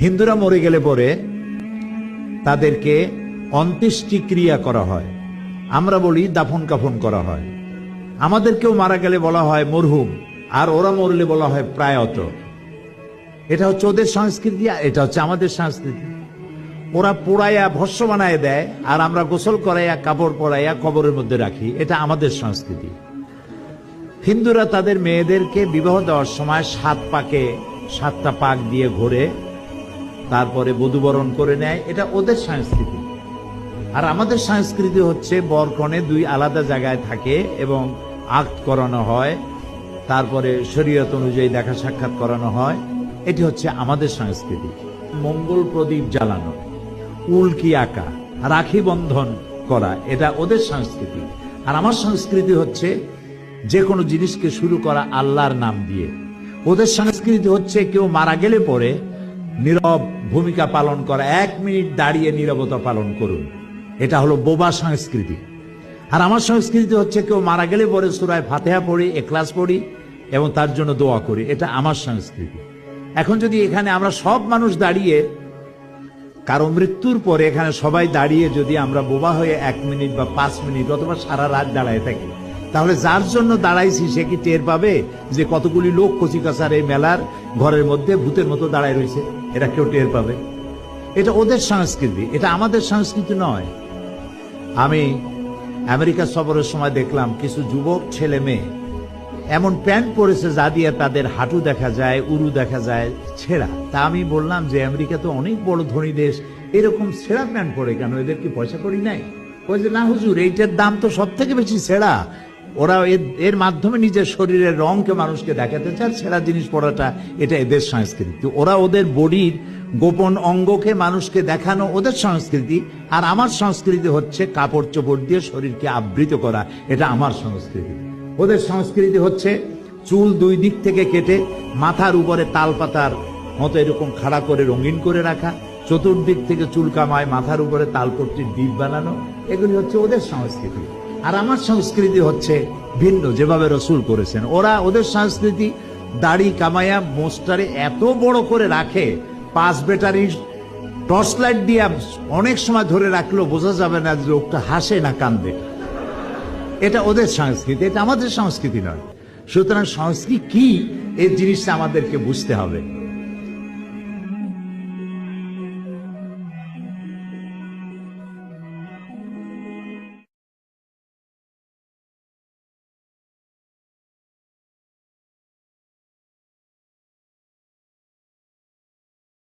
হিন্দুরা মরে গেলে পরে তাদেরকে অন্ত্যেষ্টিক্রিয়া করা হয়। আমরা বলি দাফন কাফন করা হয়। আমাদেরকেও মারা গেলে বলা হয় মরহুম, আর ওরা মরলে বলা হয় প্রায়ত। এটা হচ্ছে ওদের সংস্কৃতি আর এটা হচ্ছে আমাদের সংস্কৃতি। ওরা পোড়াইয়া, ভস্য বানায় দেয়, আর আমরা গোসল করাইয়া, কাপড় পরাইয়া কবরের মধ্যে রাখি। এটা আমাদের সংস্কৃতি। হিন্দুরা তাদের মেয়েদেরকে বিবাহ দেওয়ার সময় সাত পাকে, সাতটা পাক দিয়ে ঘোরে তারপরে বধুবরণ করে নেয়। এটা ওদের সংস্কৃতি। আর আমাদের সংস্কৃতি হচ্ছে বরকনে দুই আলাদা জায়গায় থাকে এবং আক্ট করানো হয়, তারপরে শরীয়ত অনুযায়ী দেখা সাক্ষাৎ করানো হয়। এটি হচ্ছে আমাদের সংস্কৃতি। মঙ্গল প্রদীপ জ্বালানো, উল্কি আঁকা, রাখি বন্ধন করা, এটা ওদের সংস্কৃতি। আর আমার সংস্কৃতি হচ্ছে যে কোনো জিনিসকে শুরু করা আল্লাহর নাম দিয়ে। ওদের সংস্কৃতি হচ্ছে কেউ মারা গেলে পরে নীরব ভূমিকা পালন করা, এক মিনিট দাঁড়িয়ে নীরবতা পালন করুন। এটা হলো বোবা সংস্কৃতি। আর আমার সংস্কৃতি হচ্ছে কেউ মারা গেলে পরে সুরায় ফাতেহা পড়ি এক্লাস পড়ি এবং তার জন্য দোয়া করি। এটা আমার সংস্কৃতি। এখন যদি এখানে আমরা সব মানুষ দাঁড়িয়ে, কারও মৃত্যুর পরে এখানে সবাই দাঁড়িয়ে যদি আমরা বোবা হয়ে এক মিনিট বা পাঁচ মিনিট অথবা সারা রাত দাঁড়ায় থাকি তাহলে যার জন্য দাঁড়াইছি সে কি টের পাবে যে কতগুলি লোক কচিকাচার এই মেলার ঘরের মধ্যে ভূতের মতো দাঁড়ায় রয়েছে? এটা কেউ টের পাবে? এটা ওদের সংস্কৃতি, এটা আমাদের সংস্কৃতি নয়। আমি আমেরিকা সফরের সময় দেখলাম কিছু যুবক, ছেলে, মেয়ে। এমন প্যান্ট পরেছে যা দিয়ে তাদের হাঁটু দেখা যায়, উরু দেখা যায়, ছেঁড়া। তা আমি বললাম যে আমেরিকা তো অনেক বড় ধনী দেশ, এরকম ছেঁড়া প্যান্ট পরে কেন? এদের কি পয়সা করি নাই? যে, না হুজুর, এইটার দাম তো সব থেকে বেশি ছেঁড়া। ওরা এর- মাধ্যমে নিজের শরীরের রংকে মানুষকে দেখাতে চায় ছেঁড়া জিনিস পরাটা এটা এদের সংস্কৃতি। ওরা ওদের বডির গোপন অঙ্গকে মানুষকে দেখানো ওদের সংস্কৃতি, আর আমার সংস্কৃতি হচ্ছে কাপড় চোপড় দিয়ে শরীরকে আবৃত করা, এটা আমার সংস্কৃতি। ওদের সংস্কৃতি হচ্ছে চুল দুই দিক থেকে কেটে মাথার উপরে তাল পাতার মতো এরকম খাড়া করে রঙিন করে রাখা, চতুর্দিক থেকে চুল কামায় মাথার উপরে তালপট্টির দ্বীপ বানানো, এগুলি হচ্ছে ওদের সংস্কৃতি। আর আমার সংস্কৃতি হচ্ছে ভিন্ন, যেভাবে রসুল করেছেন। ওরা ওদের সংস্কৃতি দাড়ি কামাইয়া মোস্টারে এত বড় করে রাখে, পাঁচ ব্যাটারি টর্চ লাইট দিয়ে অনেক সময় ধরে রাখলেও বোঝা যাবে না যে লোকটা হাসে না কান্দে। এটা ওদের সংস্কৃতি, এটা আমাদের সংস্কৃতি নয়। সুতরাং সংস্কৃতি কি এই জিনিসটা আমাদেরকে বুঝতে হবে।